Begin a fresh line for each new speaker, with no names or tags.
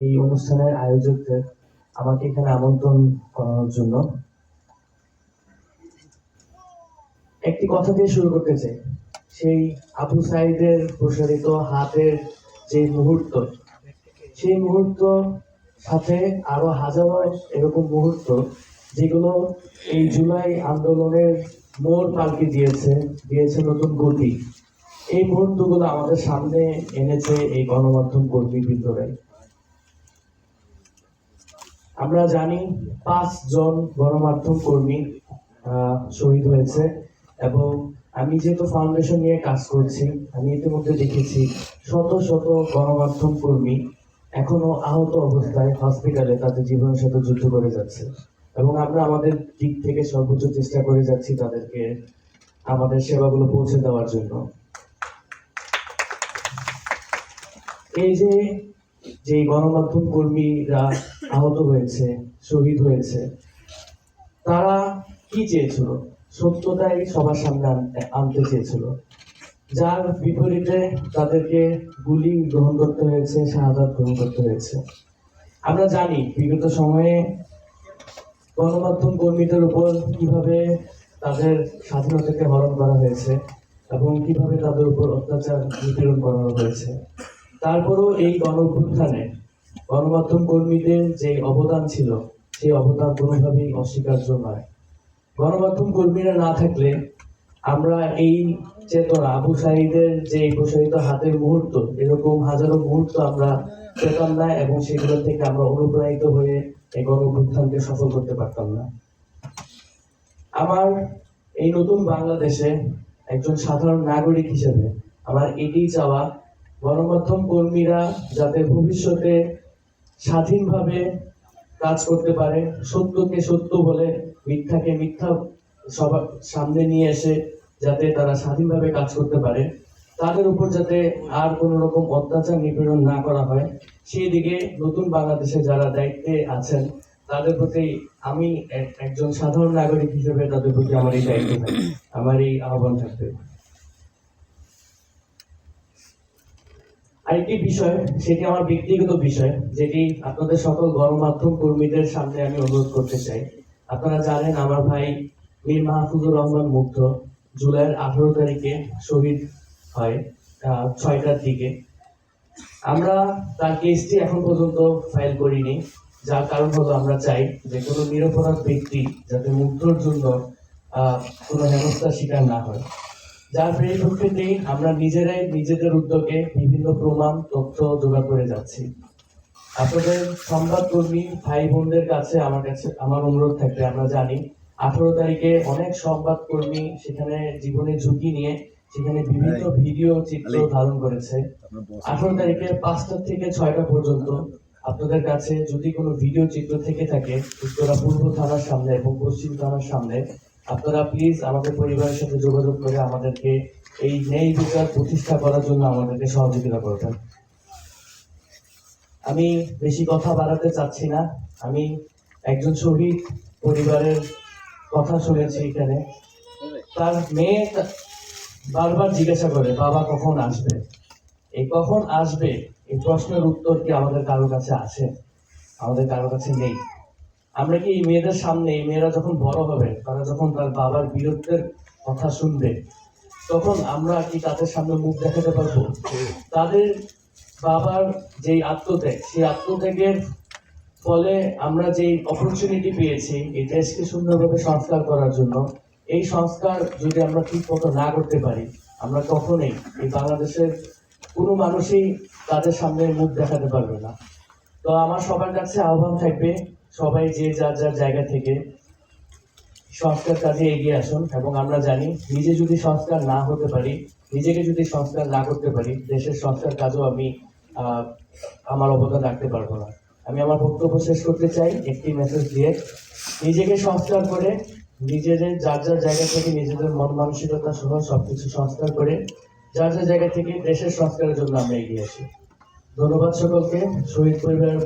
এই অনুষ্ঠানের আয়োজকদের আমাকে এখানে আমন্ত্রণ করানোর জন্য। একটি কথা দিয়ে শুরু করতে চাই। সেই আবু সাইদের প্রসারিত হাতের যে মুহূর্ত, সেই মুহূর্ত সাথে আরও হাজারো এরকম মুহূর্ত যেগুলো এই জুলাই আন্দোলনের মোড় পাল্টে দিয়েছে দিয়েছে নতুন গতি। এই মুহূর্তগুলো আমাদের সামনে এনেছে এই গণমাধ্যম কর্মী বিদ্রোহে আমরা জানি পাঁচ জন গণমাধ্যম কর্মী শহীদ হয়েছে এবং আমি যেহেতু ফাউন্ডেশন নিয়ে কাজ করছি, আমি ইতিমধ্যে দেখেছি শত শত গণমাধ্যম কর্মী এখনও আহত অবস্থায় হসপিটালে তাদের জীবনের সাথে যুদ্ধ করে যাচ্ছে এবং আমরা আমাদের দিক থেকে সর্বোচ্চ চেষ্টা করে যাচ্ছি তাদেরকে আমাদের সেবাগুলো পৌঁছে দেওয়ার জন্য। এই যে যে গণমাধ্যম কর্মীরা আহত হয়েছে, শহীদ হয়েছে, তারা কি চেয়েছিল? সত্যটাই সবার সামনে আনতে- আনতে চেয়েছিল। যার বিপরীতে তাদেরকে গুলি গ্রহণ করতে হয়েছে, শাহাদাত গ্রহণ করতে হয়েছে। আমরা জানি বিগত সময়ে গণমাধ্যম কর্মীদের উপর কীভাবে তাদের স্বাধীনতাকে হরণ করা হয়েছে এবং কীভাবে তাদের উপর অত্যাচার নিপীড়ন করানো হয়েছে। তারপরও এই গণ অভ্যুত্থানে গণমাধ্যম কর্মীদের যে অবদান ছিল, সেই অবদান কোনোভাবেই অস্বীকার্য নয়। গণমাধ্যম কর্মীরা না থাকলে আমরা এই চেতনা, আবু সাইদের যে প্রসারিত হাতের মুহূর্ত, এরকম হাজারো মুহূর্ত আমরা পেতাম না এবং সেগুলো থেকে আমরা অনুপ্রাণিত হয়ে এই গণ অভ্যুত্থানকে সফল করতে পারতাম না। আমার এই নতুন বাংলাদেশে একজন সাধারণ নাগরিক হিসেবে আমার এটাই চাওয়া গণমাধ্যম কর্মীরা যাতে ভবিষ্যতে স্বাধীনভাবে কাজ করতে পারে, সত্যকে সত্য বলে মিথ্যাকে মিথ্যা সবার সামনে নিয়ে এসে যাতে তারা স্বাধীনভাবে কাজ করতে পারে, তাদের উপর যাতে আর কোনো রকম অত্যাচার নিপীড়ন না করা হয়, সেই দিকে নতুন বাংলাদেশে যারা দায়িত্বে আছেন, তাদের প্রতি আমি এক- একজন সাধারণ নাগরিক হিসেবে তাদের প্রতি আমার এই দায়িত্ব আমার এই আহ্বান থাকবে। আরেকটি বিষয়, সেটি আমার ব্যক্তিগত বিষয়, যেটি আপনাদের সকল গণমাধ্যম কর্মীদের সামনে আমি অনুরোধ করতে চাই। আপনারা জানেন, আমার ভাই মীর মাহফুজুর রহমান মুগ্ধ জুলাইয়ের আঠারো তারিখে শহীদ হয় ছয়টার দিকে। আমরা তার কেসটি এখন পর্যন্ত ফাইল করিনি, যার কারণ হলো আমরা চাই যে কোনো নিরপরাধ ব্যক্তি যাতে মুগ্ধর জন্য কোনো হেনস্থার শিকার না হয়। যার পরিপ্রেক্ষিতেই আমরা নিজেরাই নিজেদের উদ্যোগে বিভিন্ন প্রমাণ তথ্য জোগাড় করে যাচ্ছি। আপনাদের সংবাদকর্মী ভাই বোনদের কাছে আমার কাছে আমার অনুরোধ থাকবে আমরা জানি আঠারো তারিখে অনেক সংবাদকর্মী সেখানে জীবনের ঝুঁকি নিয়ে সেখানে বিভিন্ন ভিডিও চিত্র ধারণ করেছে। আঠারো তারিখে পাঁচটা থেকে ছয়টা পর্যন্ত আপনাদের কাছে যদি কোনো ভিডিও চিত্র থেকে থাকে উত্তরা পূর্ব থানার সামনে এবং পশ্চিম থানার সামনে আপনারা প্লিজ আমাদের পরিবারের সাথে যোগাযোগ করে আমাদেরকে এই ন্যায় বিচার প্রতিষ্ঠা করার জন্য আমাদেরকে সহযোগিতা করবেন। আমি বেশি কথা বাড়াতে চাচ্ছি না। আমি একজন শহীদ পরিবারের কথা শুনেছি এখানে। তার মেয়ে বারবার জিজ্ঞাসা করে, বাবা কখন আসবে? এই কখন আসবে? এই প্রশ্নের উত্তর কি আমাদের কারোর কাছে আছে? আমাদের কারোর কাছে নেই। আমরা কি এই মেয়েদের সামনে, এই মেয়েরা যখন বড় হবে, তারা যখন তার বাবার বিরুদ্ধের কথা শুনবে, তখন আমরা কি তাদের সামনে মুখ দেখাতে পারব? তাদের বাবার যেই আত্মত্যাগ, সেই আত্মত্যাগের ফলে আমরা যে অপরচুনিটি পেয়েছি, এই দেশকে সুন্দরভাবে সংস্কার করার জন্য, এই সংস্কার যদি আমরা ঠিক মতো না করতে পারি, আমরা কখনোই এই বাংলাদেশের কোনো মানুষই তাদের সামনে মুখ দেখাতে পারবে না। তো আমার সবার কাছে আহ্বান থাকবে সবাই যে যার যার জায়গা থেকে সংস্কার কাজে এগিয়ে আসুন এবং আমরা জানি নিজে যদি সংস্কার না হতে পারি, নিজেকে যদি সংস্কার না করতে পারি, দেশের সংস্কার কাজও আমি আমার অবদান রাখতে পারব না। আমি আমার বক্তব্য শেষ করতে চাই, একটি মেসেজ দিয়ে নিজেকে সংস্কার করে, নিজেদের যার যার জায়গা থেকে নিজেদের মন মানসিকতা সহ সবকিছু সংস্কার করে, যার যার জায়গা থেকে দেশের সংস্কারের জন্য আমরা এগিয়ে আসি। ধন্যবাদ সকলকে, শহীদ পরিবারের